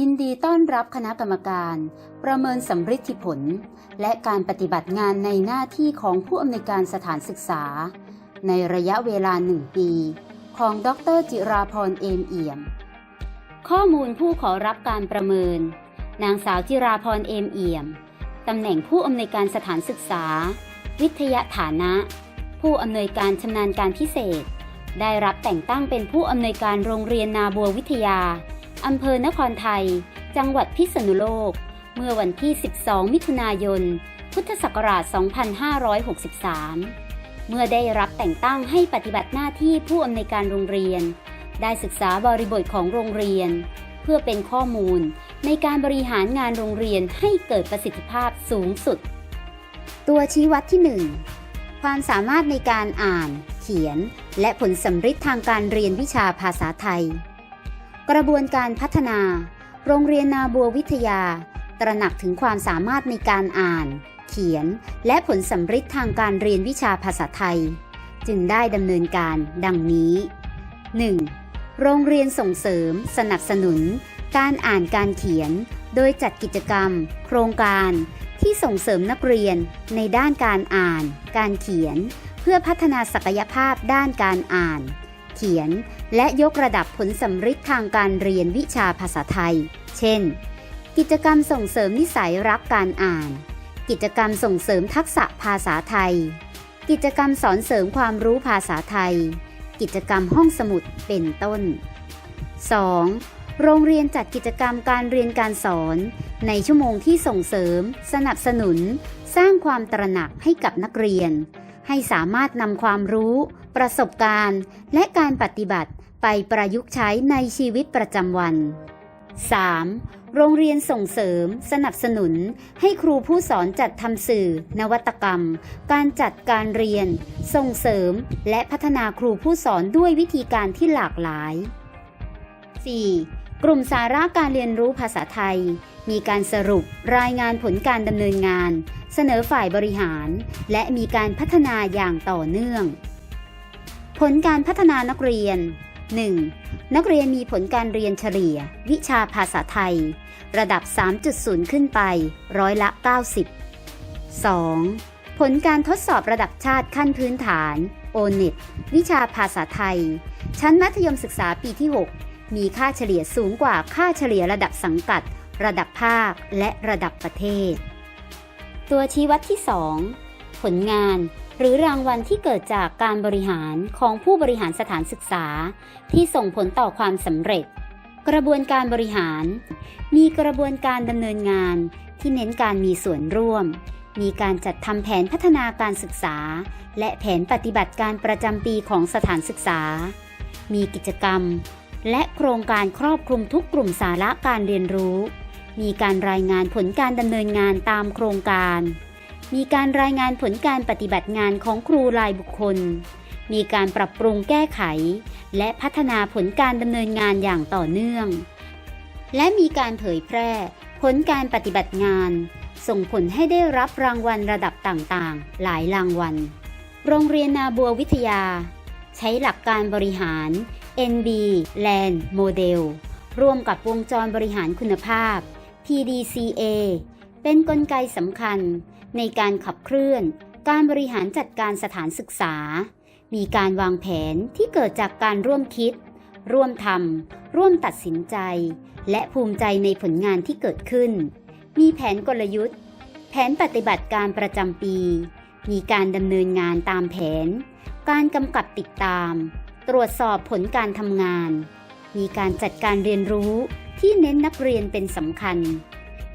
ยินดีต้อนรับคณะกรรมการ ประเมินสำฤทธิผล และการปฏิบัติงานในหน้าที่ของผู้อำนวยการสถานศึกษา ในระยะเวลาหนึ่งปี ของดรจิราพรเอมเอี่ยม ข้อมูลผู้ขอรับการประเมิน นางสาวจิราพรเอมเอี่ยมตำแหน่งผู้อำนวยการสถานศึกษา วิทยาฐานะ ผู้อำนวยการชำนาญการพิเศษ ได้รับแต่งตั้งเป็นผู้อำนวยการโรงเรียนนาบัววิทยา อำเภอนครไทย จังหวัดพิษณุโลก เมื่อวันที่ 12 มิถุนายน พุทธศักราช 2563 เมื่อได้รับแต่งตั้งให้ปฏิบัติหน้าที่ผู้อำนวยการโรงเรียน ได้ศึกษาบริบทของโรงเรียน เพื่อเป็นข้อมูลในการบริหารงานโรงเรียนให้เกิดประสิทธิภาพสูงสุด ตัวชี้วัดที่ 1 ความสามารถในการอ่าน เขียน และผลสำฤทธิ์ทางการเรียนวิชาภาษาไทย กระบวนการพัฒนา โรงเรียนนาบัววิทยา ตระหนักถึงความสามารถในการอ่าน เขียน และผลสำฤทธิ์ทางการเรียนวิชาภาษาไทย จึงได้ดำเนินการดังนี้ 1. โรงเรียนส่งเสริม สนับสนุน การอ่านการเขียน โดยจัดกิจกรรม โครงการที่ส่งเสริมนักเรียนในด้านการอ่าน การเขียน เพื่อพัฒนาศักยภาพด้านการอ่าน เขียน และยกระดับผลสำฤทธิ์ทางการเรียนวิชาภาษาไทย เช่น กิจกรรมส่งเสริมนิสัยรักการอ่าน กิจกรรมส่งเสริมทักษะภาษาไทย กิจกรรมสอนเสริมความรู้ภาษาไทย กิจกรรมห้องสมุดเป็นต้น 2. โรงเรียนจัดกิจกรรมการเรียนการสอน ในชั่วโมงที่ส่งเสริม สนับสนุน สร้างความตระหนักให้กับนักเรียน ให้สามารถนำความรู้ ประสบการณ์ และการปฏิบัติไปประยุกต์ใช้ในชีวิตประจำวัน 3. โรงเรียนส่งเสริม สนับสนุน ให้ครูผู้สอนจัดทำสื่อ นวัตกรรม การจัดการเรียน ส่งเสริม และพัฒนาครูผู้สอนด้วยวิธีการที่หลากหลาย 4. กลุ่มสาระการเรียนรู้ภาษาไทย มีการสรุปรายงานผลการดำเนินงาน เสนอฝ่ายบริหาร และมีการพัฒนาอย่างต่อเนื่อง ผลการพัฒนานักเรียน 1. นักเรียนมีผลการเรียนเฉลี่ย วิชาภาษาไทย ระดับ 3.0 ขึ้นไป ร้อยละ 90 2. ผลการทดสอบระดับชาติขั้นพื้นฐาน o n e t วิชาภาษาไทย ชั้นมัธยมศึกษาปีที่ 6 มีค่าเฉลี่ยสูงกว่าค่าเฉลี่ยระดับสังกัด ระดับภาค และระดับประเทศ ตัวชี้วัดที่ 2 ผลงาน หรือรางวัลที่เกิดจากการบริหารของผู้บริหารสถานศึกษา ที่ส่งผลต่อความสำเร็จ กระบวนการบริหาร มีกระบวนการดำเนินงาน ที่เน้นการมีส่วนร่วม มีการจัดทำแผนพัฒนาการศึกษา และแผนปฏิบัติการประจำปีของสถานศึกษา มีกิจกรรม และโครงการครอบคลุมทุกกลุ่มสาระการเรียนรู้ มีการรายงานผลการดำเนินงานตามโครงการ มีการรายงานผลการปฏิบัติงานของครูรายบุคคล มีการปรับปรุงแก้ไข และพัฒนาผลการดำเนินงานอย่างต่อเนื่อง และมีการเผยแพร่ ผลการปฏิบัติงาน ส่งผลให้ได้รับรางวัลระดับต่างๆ หลายรางวัล โรงเรียนนาบัววิทยา ใช้หลักการบริหาร NB Land Model ร่วมกับวงจรบริหารคุณภาพ PDCA เป็นนกลไกสำคัญ ในการขับเคลื่อน การบริหารจัดการสถานศึกษา มีการวางแผนที่เกิดจากการร่วมคิด ร่วมทำร่วมตัดสินใจ และภูมิใจในผลงานที่เกิดขึ้น มีแผนกลยุทธ์ แผนปฏิบัติการประจำปี มีการดำเนินงานตามแผน การกำกับติดตาม ตรวจสอบผลการทำงาน มีการจัดการเรียนรู้ที่เน้นนักเรียนเป็นสำคัญ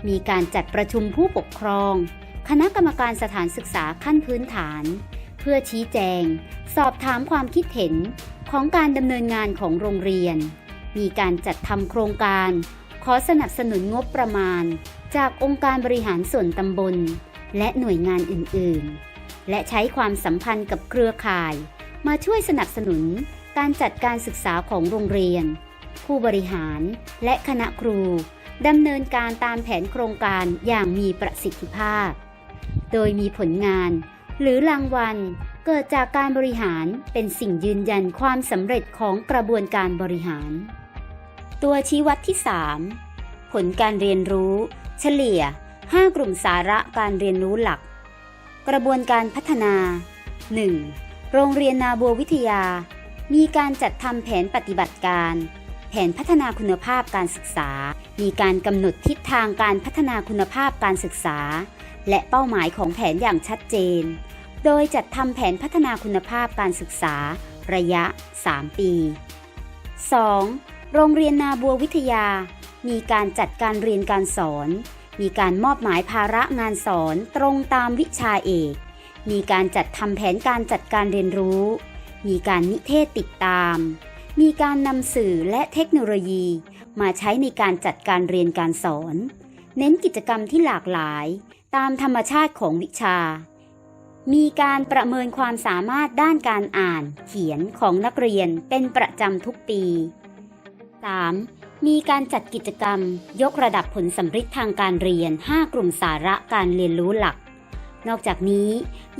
มีการจัดประชุมผู้ปกครอง คณะกรรมการสถานศึกษาขั้นพื้นฐาน เพื่อชี้แจง สอบถามความคิดเห็นของการดำเนินงานของโรงเรียน มีการจัดทำโครงการ ขอสนับสนุนงบประมาณ จากองค์การบริหารส่วนตำบล และหน่วยงานอื่นๆ และใช้ความสัมพันธ์กับเครือข่าย มาช่วยสนับสนุนการจัดการศึกษาของโรงเรียน ผู้บริหารและคณะครูดำเนินการตามแผนโครงการอย่างมีประสิทธิภาพ โดยมีผลงาน หรือรางวัล เกิดจากการบริหารเป็นสิ่งยืนยันความสำเร็จของกระบวนการบริหาร ตัวชี้วัดที่ 3 ผลการเรียนรู้ เฉลี่ย 5 กลุ่มสาระการเรียนรู้หลัก กระบวนการพัฒนา 1. โรงเรียนนาบัววิทยา มีการจัดทำแผนปฏิบัติการแผนพัฒนาคุณภาพการศึกษา มีการกำหนดทิศทางการพัฒนาคุณภาพการศึกษา และเป้าหมายของแผนอย่างชัดเจน โดยจัดทำแผนพัฒนาคุณภาพการศึกษา ระยะ 3 ปี 2. โรงเรียนนาบัววิทยา มีการจัดการเรียนการสอน มีการมอบหมายภาระงานสอนตรงตามวิชาเอก มีการจัดทำแผนการจัดการเรียนรู้ มีการนิเทศติดตาม มีการนำสื่อและเทคโนโลยี มาใช้ในการจัดการเรียนการสอน เน้นกิจกรรมที่หลากหลาย ตามธรรมชาติของวิชา มีการประเมินความสามารถด้านการอ่าน เขียนของนักเรียนเป็นประจำทุกปี 3. มีการจัดกิจกรรม ยกระดับผลสำฤทธิ์ทางการเรียน 5 กลุ่มสาระการเรียนรู้หลัก นอกจากนี้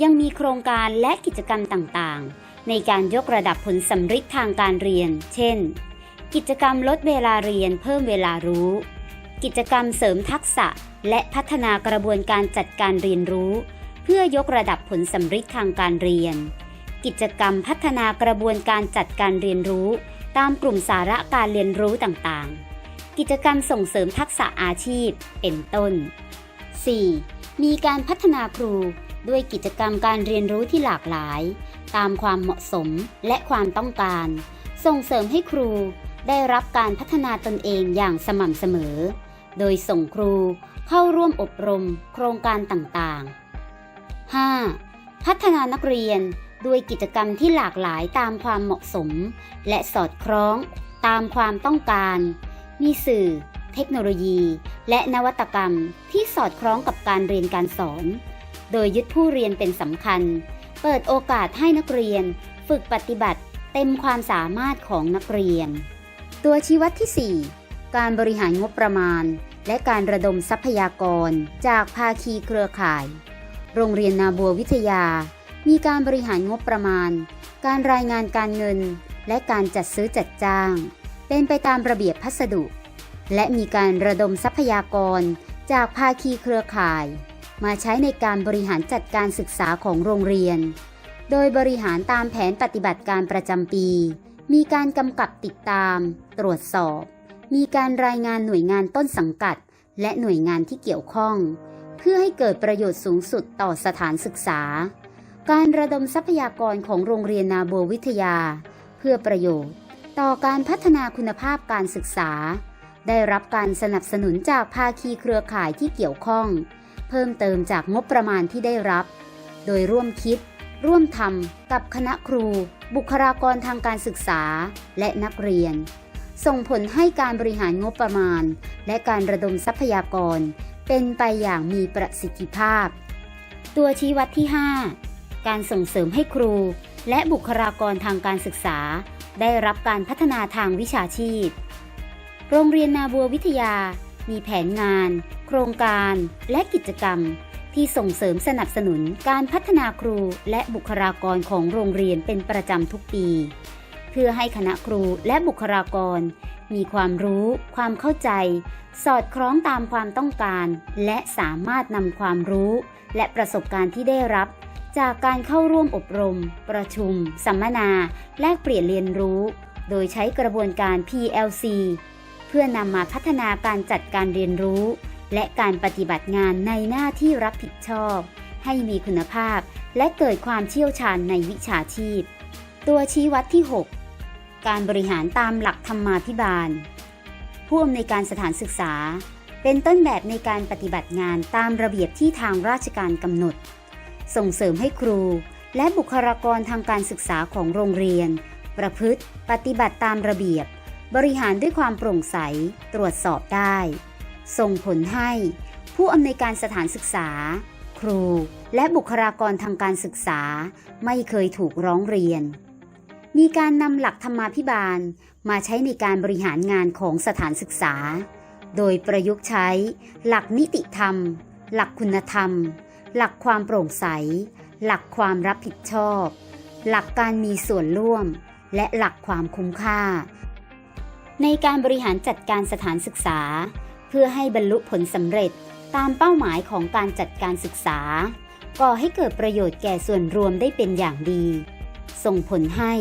ยังมีโครงการและกิจกรรมต่างๆ ในการยกระดับผลสำฤทธิ์ทางการเรียน เช่น กิจกรรมลดเวลาเรียนเพิ่มเวลารู้ กิจกรรมเสริมทักษะ และพัฒนากระบวนการจัดการเรียนรู้ เพื่อยกระดับผลสำฤทธิ์ทางการเรียน กิจกรรมพัฒนากระบวนการจัดการเรียนรู้ ตามกลุ่มสาระการเรียนรู้ต่างๆ กิจกรรมส่งเสริมทักษะอาชีพ เป็นต้น 4. มีการพัฒนาครูด้วยกิจกรรมการเรียนรู้ที่หลากหลาย ตามความเหมาะสมและความต้องการ ส่งเสริมให้ครูได้รับการพัฒนาตนเองอย่างสม่ำเสมอ โดยส่งครูเข้าร่วมอบรมโครงการต่างๆ 5. พัฒนานักเรียนด้วยกิจกรรมที่หลากหลายตามความเหมาะสม และสอดคล้องตามความต้องการ มีสื่อ เทคโนโลยี และนวัตกรรมที่สอดคล้องกับการเรียนการสอน โดยยึดผู้เรียนเป็นสำคัญ เปิดโอกาสให้นักเรียน ฝึกปฏิบัติเต็มความสามารถของนักเรียน ตัวชี้วัดที่ 4 การบริหารงบประมาณ และการระดมทรัพยากร จากภาคีเครือข่าย โรงเรียนนาบัววิทยา มีการบริหารงบประมาณ การรายงานการเงิน และการจัดซื้อจัดจ้าง เป็นไปตามระเบียบพัสดุ และมีการระดมทรัพยากร จากภาคีเครือข่าย มาใช้ในการบริหารจัดการศึกษาของโรงเรียน โดยบริหารตามแผนปฏิบัติการประจำปี มีการกำกับติดตาม ตรวจสอบ มีการรายงานหน่วยงานต้นสังกัด และหน่วยงานที่เกี่ยวข้อง เพื่อให้เกิดประโยชน์สูงสุดต่อสถานศึกษา การระดมทรัพยากรของโรงเรียนนาบัววิทยา เพื่อประโยชน์ ต่อการพัฒนาคุณภาพการศึกษา ได้รับการสนับสนุนจากภาคีเครือข่ายที่เกี่ยวข้อง เพิ่มเติมจากงบประมาณที่ได้รับ โดยร่วมคิด ร่วมทำกับคณะครู บุคลากรทางการศึกษา และนักเรียน ส่งผลให้การบริหารงบประมาณ และการระดมทรัพยากร เป็นไปอย่างมีประสิทธิภาพ ตัวชี้วัดที่ 5 การส่งเสริมให้ครู และบุคลากรทางการศึกษา ได้รับการพัฒนาทางวิชาชีพ โรงเรียนนาบัววิทยา มีแผนงาน โครงการ และกิจกรรม ที่ส่งเสริมสนับสนุนการพัฒนาครูและบุคลากรของโรงเรียนเป็นประจำทุกปี เพื่อให้คณะครูและบุคลากร มีความรู้ ความเข้าใจ สอดคล้องตามความต้องการ และสามารถนำความรู้ และประสบการณ์ที่ได้รับ จากการเข้าร่วมอบรม ประชุม สัมมนา แลกเปลี่ยนเรียนรู้ โดยใช้กระบวนการ PLC เพื่อนำมาพัฒนาการจัดการเรียนรู้ และการปฏิบัติงานในหน้าที่รับผิดชอบ ให้มีคุณภาพ และเกิดความเชี่ยวชาญในวิชาชีพ ตัวชี้วัดที่ 6 การบริหารตามหลักธรรมาภิบาล ผู้อำนวยการสถานศึกษา เป็นต้นแบบในการปฏิบัติงานตามระเบียบที่ทางราชการกำหนด ส่งเสริมให้ครู และบุคลากรทางการศึกษาของโรงเรียน ประพฤติ ปฏิบัติตามระเบียบ บริหารด้วยความโปร่งใส ตรวจสอบได้ ส่งผลให้ ผู้อำนวยการสถานศึกษา ครู และบุคลากรทางการศึกษา ไม่เคยถูกร้องเรียน มีการนำหลักธรรมาภิบาลมาใช้ในการบริหารงานของสถานศึกษา โดยประยุกต์ใช้ หลักนิติธรรม หลักคุณธรรม หลักความโปร่งใส หลักความรับผิดชอบ หลักการมีส่วนร่วม และหลักความคุ้มค่า ในการบริหารจัดการสถานศึกษา เพื่อให้บรรลุผลสำเร็จตามเป้าหมายของการจัดการศึกษา ก่อให้เกิดประโยชน์แก่ส่วนรวมได้เป็นอย่างดี ส่งผลให้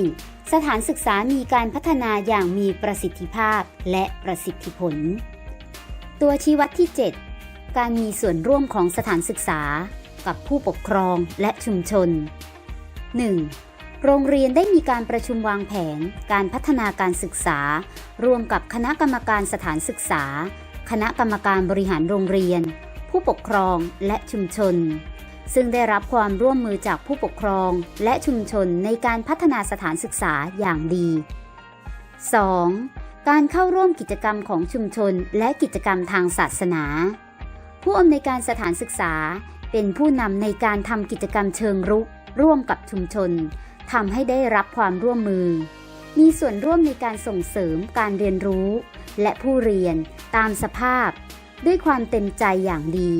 สถานศึกษามีการพัฒนาอย่างมีประสิทธิภาพและประสิทธิผล ตัวชี้วัดที่ 7 การมีส่วนร่วมของสถานศึกษา กับผู้ปกครองและชุมชน 1. โรงเรียนได้มีการประชุมวางแผน การพัฒนาการศึกษา ร่วมกับคณะกรรมการสถานศึกษา คณะกรรมการบริหารโรงเรียน ผู้ปกครองและชุมชน ซึ่งได้รับความร่วมมือจากผู้ปกครอง และชุมชนในการพัฒนาสถานศึกษาอย่างดี 2. การเข้าร่วมกิจกรรมของชุมชนและกิจกรรมทางศาสนา ผู้อำนวยการสถานศึกษาเป็นผู้นำในการทำกิจกรรมเชิงรุก ร่วมกับชุมชนทำให้ได้รับความร่วมมือ มีส่วนร่วมในการส่งเสริมการเรียนรู้ และผู้เรียนตามสภาพ ด้วยความเต็มใจอย่างดี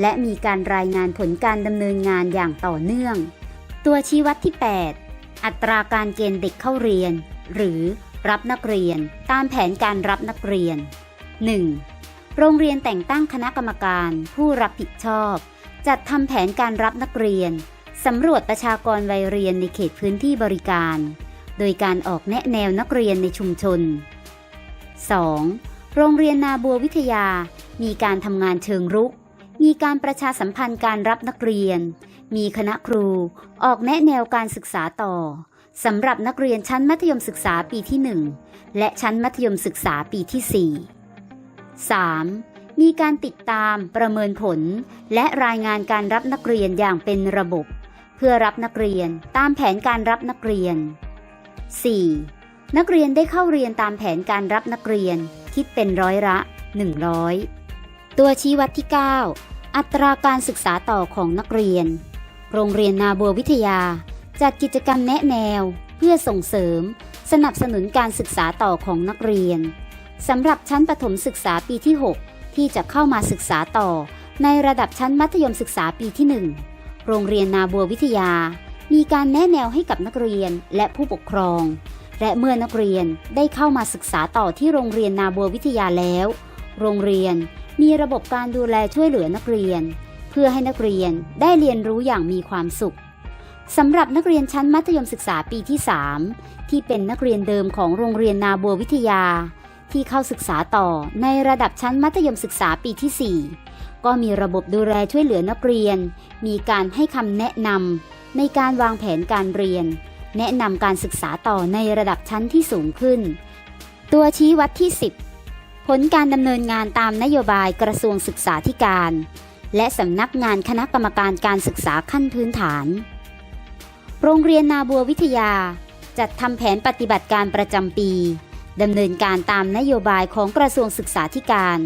และมีการรายงานผลการดำเนินงานอย่างต่อเนื่อง ตัวชี้วัดที่ 8 อัตราการเกณฑ์เด็กเข้าเรียน หรือรับนักเรียน ตามแผนการรับนักเรียน 1. โรงเรียนแต่งตั้งคณะกรรมการผู้รับผิดชอบ จัดทำแผนการรับนักเรียนสำรวจประชากรวัยเรียนในเขตพื้นที่บริการ โดยการออกแนะแนวนักเรียนในชุมชน 2. โรงเรียนนาบัววิทยา มีการทำงานเชิงรุก มีการประชาสัมพันธ์การรับนักเรียน มีคณะครูออกแนะแนวการศึกษาต่อสำหรับนักเรียนชั้นมัธยมศึกษาปีที่ 1 และชั้นมัธยมศึกษาปีที่ 4 3. มีการติดตามประเมินผล และรายงานการรับนักเรียนอย่างเป็นระบบ เพื่อรับนักเรียนตามแผนการรับนักเรียน 4. นักเรียนได้เข้าเรียนตามแผนการรับนักเรียน คิดเป็นร้อยละ 100 ตัวชี้วัดที่ 9 อัตราการศึกษาต่อของนักเรียน โรงเรียนนาบัววิทยา จัดกิจกรรมแนะแนว เพื่อส่งเสริม สนับสนุนการศึกษาต่อของนักเรียนสำหรับชั้นประถมศึกษาปีที่ 6 ที่จะเข้ามาศึกษาต่อ ในระดับชั้นมัธยมศึกษาปีที่ 1 โรงเรียนนาบัววิทยา มีการแนะแนวให้กับนักเรียนและผู้ปกครอง และเมื่อนักเรียนได้เข้ามาศึกษาต่อที่โรงเรียนนาบัววิทยาแล้ว โรงเรียน มีระบบการดูแลช่วยเหลือนักเรียน เพื่อให้นักเรียนได้เรียนรู้อย่างมีความสุขสำหรับนักเรียนชั้นมัธยมศึกษาปีที่ 3 ที่เป็นนักเรียนเดิมของโรงเรียนนาบัววิทยา ที่เข้าศึกษาต่อในระดับชั้นมัธยมศึกษาปีที่ 4 ก็มีระบบดูแลช่วยเหลือนักเรียน มีการให้คำแนะนำในการวางแผนการเรียน แนะนำการศึกษาต่อในระดับชั้นที่สูงขึ้น ตัวชี้วัดที่ 10 ผลการดำเนินงานตามนโยบายกระทรวงศึกษาธิการ และสำนักงานคณะกรรมการการศึกษาขั้นพื้นฐาน โรงเรียนนาบัววิทยา จัดทำแผนปฏิบัติการประจำปีดำเนินการตามนโยบายของกระทรวงศึกษาธิการ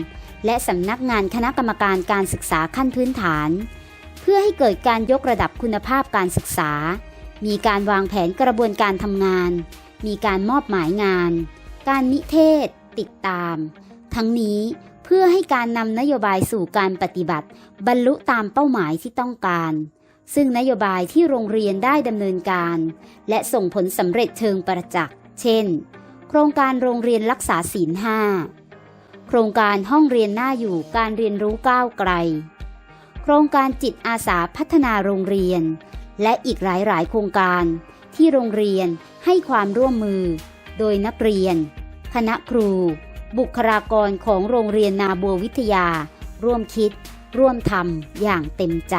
และสำนักงานคณะกรรมการการศึกษาขั้นพื้นฐาน เพื่อให้เกิดการยกระดับคุณภาพการศึกษา มีการวางแผนกระบวนการทำงาน มีการมอบหมายงาน การนิเทศ ติดตาม ทั้งนี้เพื่อให้การนำนโยบายสู่การปฏิบัติ บรรลุตามเป้าหมายที่ต้องการ ซึ่งนโยบายที่โรงเรียนได้ดำเนินการ และส่งผลสำเร็จเชิงประจักษ์เช่น โครงการโรงเรียนรักษาศีลห้าโครงการห้องเรียนหน้าอยู่การเรียนรู้ก้าวไกล โครงการจิตอาสาพัฒนาโรงเรียน และอีกหลายๆ โครงการที่โรงเรียนให้ความร่วมมือ โดยนักเรียน คณะครู บุคลากรของโรงเรียนนาบัววิทยา ร่วมคิด ร่วมทำอย่างเต็มใจ